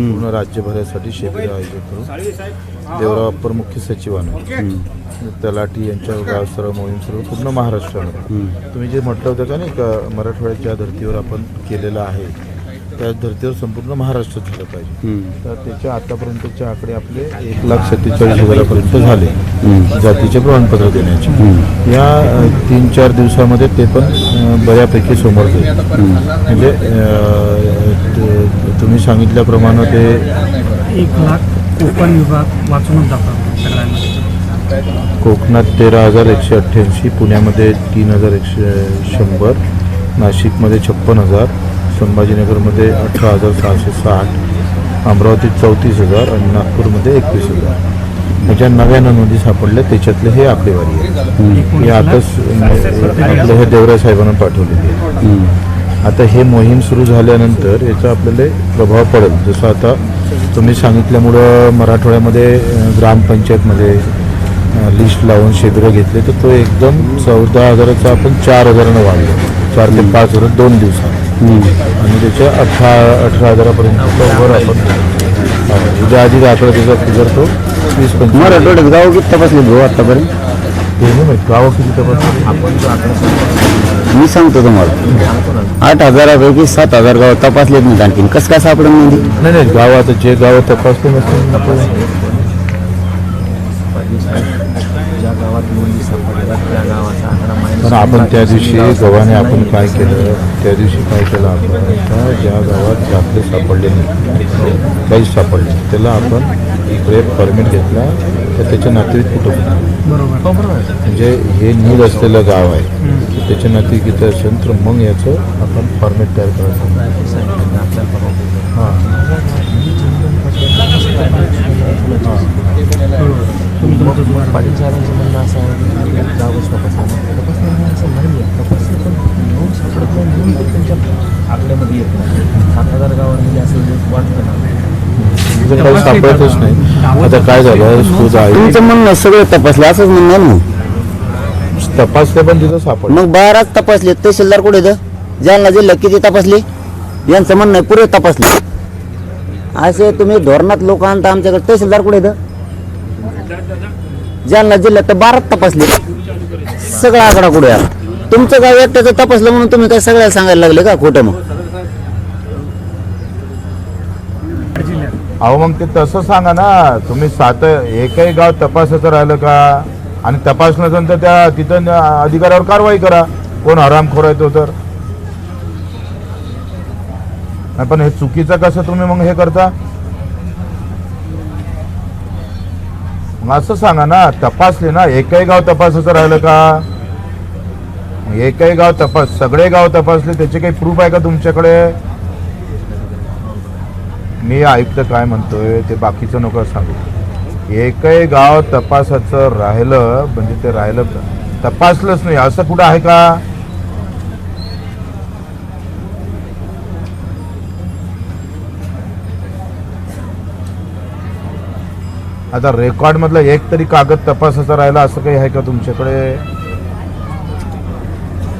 पूर्ण राज्यभरासाठी शिबिर आयोजित करून देवराव अप्पर मुख्य सचिवानं तलाठी यांच्या गाव सर्व मोहीम सर्व पूर्ण महाराष्ट्रामध्ये तुम्ही जे म्हटलं होतं का नाही का मराठवाड्यात ज्या धर्तीवर आपण केलेलं आहे त्या धर्तीवर संपूर्ण महाराष्ट्र झालं पाहिजे. तर त्याच्या आतापर्यंतचे आकडे आपले एक लाख सत्तेचाळीस हजारापर्यंत झाले. जातीचे प्रमाणपत्र देण्याचे. या तीन चार दिवसामध्ये ते पण बऱ्यापैकी समोर जाईल. म्हणजे तुम्ही सांगितल्याप्रमाणे ते एक लाख कोकण विभाग वाचूनच सगळ्यांना कोकणात तेरा हजार एकशे अठ्ठ्याऐंशी पुण्यामध्ये तीन हजार एकशे शंभर नाशिकमध्ये छप्पन हजार संभाजीनगरमध्ये अठरा हजार सहाशे साठ अमरावतीत चौतीस हजार आणि नागपूरमध्ये एकवीस हजार. ज्या नव्यानं नोंदी सापडल्या त्याच्यातले हे आकडेवारी आहे हे आताच आपलं हे देवराय साहेबांना पाठवलेली आहे आता हे मोहीम सुरू झाल्यानंतर याचा आपल्याला प्रभाव पडेल. जसं आता तुम्ही सांगितल्यामुळं मराठवाड्यामध्ये ग्रामपंचायतमध्ये लिस्ट लावून शिबिरं घेतले तर तो एकदम चौदा हजाराचा आपण चार हजारानं वाढलो. चार ते पाच हजार दोन दिवसात. आणि त्याच्या अठरा अठरा हजारापर्यंत वर आपण हा, उद्या आधी आकडा त्याचा फिगर तो वीस पंचवीस गाव किती तपासले भाऊ आतापर्यंत? हे नाही माहीत. गावं किती तपास आपण जो आकडा सांगतो मी सांगतो तुम्हाला. आठ हजारापैकी सात हजार गाव तपासलेत नाही आणखीन कसं काय सापडत म्हणजे? नाही नाही नाही गावात जे गाव तपासले पण आपण त्या दिवशी गव्हाने आपण काय केलं? त्या दिवशी काय केलं आपण? ज्या गावात आपले सापडले नाही काही सापडले त्याला आपण इकडे परमिट घेतला. तर त्याच्या नातेवाईक कुठं होतं? बरोबर. म्हणजे हे नीड असलेलं गाव आहे तर त्याचे नातेवाईक इथे असेल तर मग याचं आपण फॉर्मेट तयार करायचं. हां. पाटील साहेबांचं म्हणणं असं आहे. तिथं काही सापडतच नाही. आता काय झालं? सूज आहे तुमचं म्हणणं सगळं तपासलं असंच म्हणणं आहे ना. मग. तपासले पण तिथं सापडलं. मग बाराच तपासले तहसीलदार कुठे इथं? जालना जिल्हा किती तपासले? यांचं म्हणणं आहे पुरे तपासले. असे तुम्ही धोरणात लोक आणता आमच्याकडे तहसीलदार कुठे इथं? जालना जिल्ह्यात तर बाराच तपासले. सगळा आकडा कुठे आला तुमचं गाव एकट्याचं तपासलं म्हणून तुम्ही काय सगळ्याला सांगायला लागले का खोटं मग? अहो मग ते तसं सांगा ना तुम्ही सात एकही गाव तपासायचं राहिलं का? आणि तपासल्यानंतर त्या तिथं अधिकाऱ्यावर कारवाई करा. कोण हरामखोर आहे तो तर? नाही पण हे चुकीचं कसं तुम्ही मग हे करता? मग असं सांगा ना तपासले ना एकही गाव तपासायचं राहिलं का? एकही गाव तपास सगळे गाव तपासले त्याचे काही प्रूफ आहे का तुमच्याकडे? मी आयुक्त काय म्हणतोय ते बाकीचं नको सांगू. एकही गाव तपासाचं राहिलं म्हणजे ते राहिलं तपासलंच नाही. असं कुठं आहे का? आता रेकॉर्ड मधलं एक तरी कागद तपासाचा राहिला असं काही आहे का तुमच्याकडे?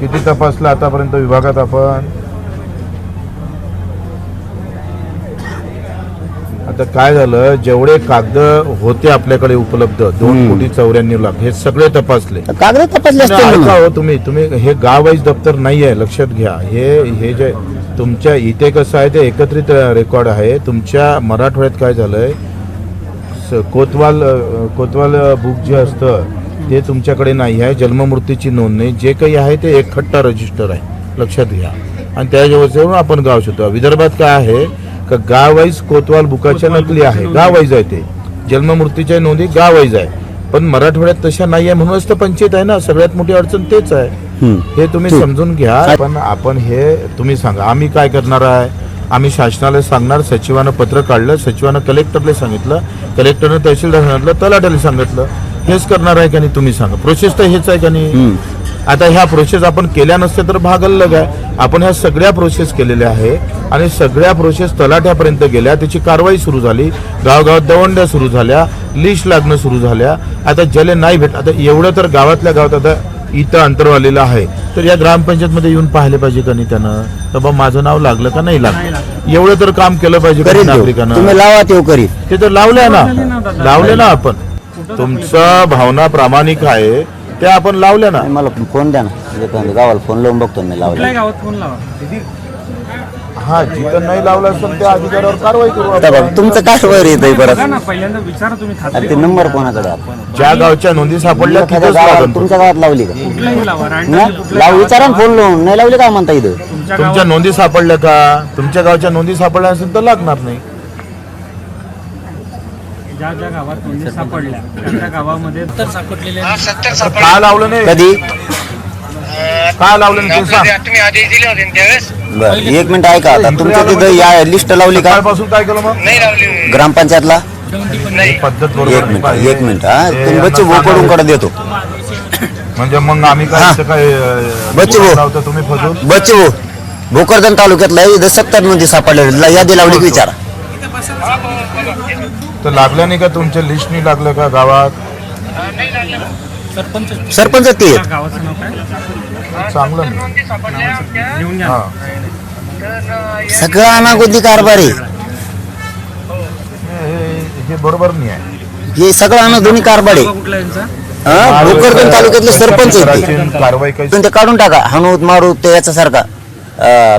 किती तपासलं आतापर्यंत विभागात आपण? आता काय झालं जेवढे कागद होते आपल्याकडे उपलब्ध दोन कोटी चौऱ्याण्णव लाख हे सगळे तपासले. कागद तपासले ना ऐका. हो तुम्ही तुम्ही हे गाव वाईज दप्तर नाही आहे लक्षात घ्या. हे हे जे तुमच्या इथे कसं आहे ते एकत्रित रेकॉर्ड आहे. तुमच्या मराठवाड्यात काय झालंय स- कोतवाल अ, कोतवाल बुक जे असतं ते तुमच्याकडे नाही आहे जन्ममृत्यूची नोंद नाही. जे काही आहे ते एकखट्टा रजिस्टर आहे लक्षात घ्या. आणि त्याच्यावरून आपण गाव शोधतो विदर्भात काय आहे का गाव वाईज कोतवाल बुकाच्या नकली आहे. गाव वाईज आहे ते. जन्ममृत्यूच्या नोंदी गाव वाईज आहे. पण मराठवाड्यात तशा नाही आहे म्हणूनच तर पंचायत आहे ना. सगळ्यात मोठी अडचण तेच आहे. हम्म. हे तुम्ही समजून घ्या पण आपण हे तुम्ही सांगा. आम्ही काय करणार आहे? आम्ही शासनाला सांगणार सचिवानं पत्र काढलं सचिवानं कलेक्टरला सांगितलं कलेक्टरनं तहसीलदार सांगितलं तलाट्याला सांगितलं. हेच करणार आहे का नाही तुम्ही सांगा. प्रोसेस तर हेच आहे का नाही. आता ह्या प्रोसेस आपण केल्या नसत्या तर भाग अलग आहे आपण ह्या सगळ्या प्रोसेस केलेल्या आहे आणि सगळ्या प्रोसेस तलाठ्यापर्यंत गेल्या. त्याची कारवाई सुरू झाली. गावगावात दवंड्या सुरू झाल्या. लिस्ट लागणं सुरू झाल्या. आता ज्याला नाही भेट आता एवढं तर गावातल्या गावात आता इथं अंतरवालेलं आहे. तर या ग्रामपंचायतमध्ये येऊन पाहिले पाहिजे का नाही त्यानं? तर बा माझं नाव लागलं का नाही लागलं? एवढं तर काम केलं पाहिजे नागरिकांना? तुम्ही लावा तेव करीत ते तर लावले ना. लावले ना आपण. तुमचं भावना प्रामाणिक आहे. ते आपण लावल्या ना? मला फोन द्या ना. गावाला फोन लावून बघतो मी लावला. कुठल्याही गावात फोन लावा. हा जिथं नाही लावलं असेल त्या अधिकाऱ्यावर कारवाई करू आता आपण. बघ, तुमचं काय वर येत परत? बघा ना पहिल्यांदा विचारा तुम्ही ते. नंबर कोणाकडे आहे? ज्या गावच्या नोंदी सापडल्या एखाद्या तिथंच गावात लागेल तुमच्या गावात लावली का? कुठलंही लावा लाव विचारा ना. फोन लावून. नाही लावली काय म्हणता इथं? तुमच्या तुमच्या गावात नोंदी सापडल्या का? तुमच्या गावच्या नोंदी सापडल्या असेल तर लागणार नाही. ज्या ज्या गावात नोंदी सापडल्या त्या त्या गावामध्ये तर सापडलेले का लावलं नाही? कधी? का लावलं नाही सांग तुम्ही आदेश दिले होते ना त्यावेळेस? बर एक मिनिट ऐका आता. तुमच्या तिथं या लिस्ट लावली का? कालपासून काय केलं मग? नाही लावली ग्रामपंचायतला? नाही. पद्धत एक बरोबर नाही मिनिट पाहिजे. एक मिनिट हा. ते तुम्ही बच्चे भोकडून सांगायला- कडे देतो. म्हणजे मग आम्ही काय. इथं काय अं, बच्चे भाऊ. लावतो तुम्ही फसून बच्चे भाऊ भोकरदन तालुक्यातला इथं सत्तरमध्ये सापडले यादी लावली की विचारा. तर लागलं नाही का तुमच्या लिस्टनी लागलं का गावात? सरपंच ते आहेत. त्या गावाचं नाव काय चांगलं नाही. नोंदी सापडल्या आमच्या. लिहून घ्या. हा. तर, अं, या- सगळं अनागोदी कारभार आहे. हे- बरोबर नाही आहे. हे सगळं अनागोदी कारभार आहे. गाव कुठला यांचा हा? भोकरदन तालुक्यातले सरपंच आहेत ते. करायची कारवाई काही तुम्ही ते काढून टाका. हनुत मारू ते याचा सारखा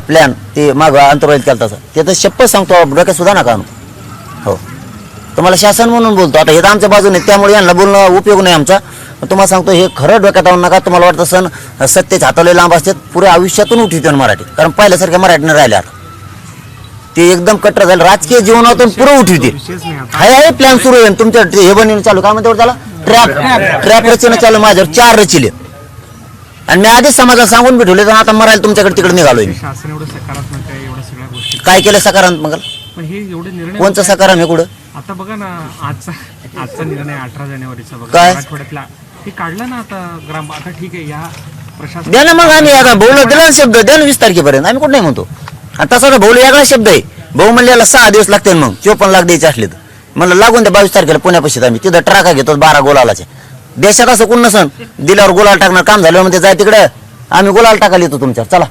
प्लॅन ते माग अंतर्वाहित केला तसा ते तर शपथ सांगतो डोक्यात सुद्धा नका आणू. तुम्हाला शासन म्हणून बोलतो. आता हे तर आमच्या बाजूने त्यामुळे यांना बोलणं उपयोग नाही आमचा. पण तुम्हाला सांगतो हे खरं डोक्यात आणू नका. तुम्हाला वाटतं सण सत्तेच हाताले लांब असतात पुऱ्या आयुष्यातून उठवते मराठी. कारण पहिल्यासारख्या मराठीने राहिले आता. ते एकदम कट्टर झालं. राजकीय जीवनातून पुरं उठवते हाय आहे प्लॅन सुरू आहे. तुमच्या हे बनवून चालू काय म्हणते त्याला? ट्रॅप ट्रॅप रचना चालू माझ्यावर. चार रचिले. आणि मी आधीच समाजाला सांगून बी ठेवले तर आता मरायला तुमच्याकडे तिकडे निघालोय मी. काय केलं सकारात्मक हे कोणचं सकारात्मक आहे कुठं? आता बघा ना आजचा आजचा निर्णय अठरा जानेवारीचा बघा. काय? आठवड्यातला हे काढलं ना आता ग्राम आता ठीक आहे या प्रशासन द्या ना मग आम्ही आता भाऊला दिला ना शब्द द्या ना वीस तारखेपर्यंत. आम्ही कुठं नाही म्हणतो. आणि तसा तर भाऊला वेगळा शब्द आहे. भाऊ म्हणले याला सहा दिवस लागतील मग. चोपन्न लाख द्यायचे असले तर. म्हणलं लागून द्या बावीस तारखेला पुण्यापाशी आम्ही. तिथं ट्राका घेतो बारा गोलालाचे. देशात असं कोण नसन. दिल्यावर गोलाल टाकणार काम झालं म्हणजे जाय तिकडे. आम्ही गोलाल टाकायला येतो तुमच्यावर. चला.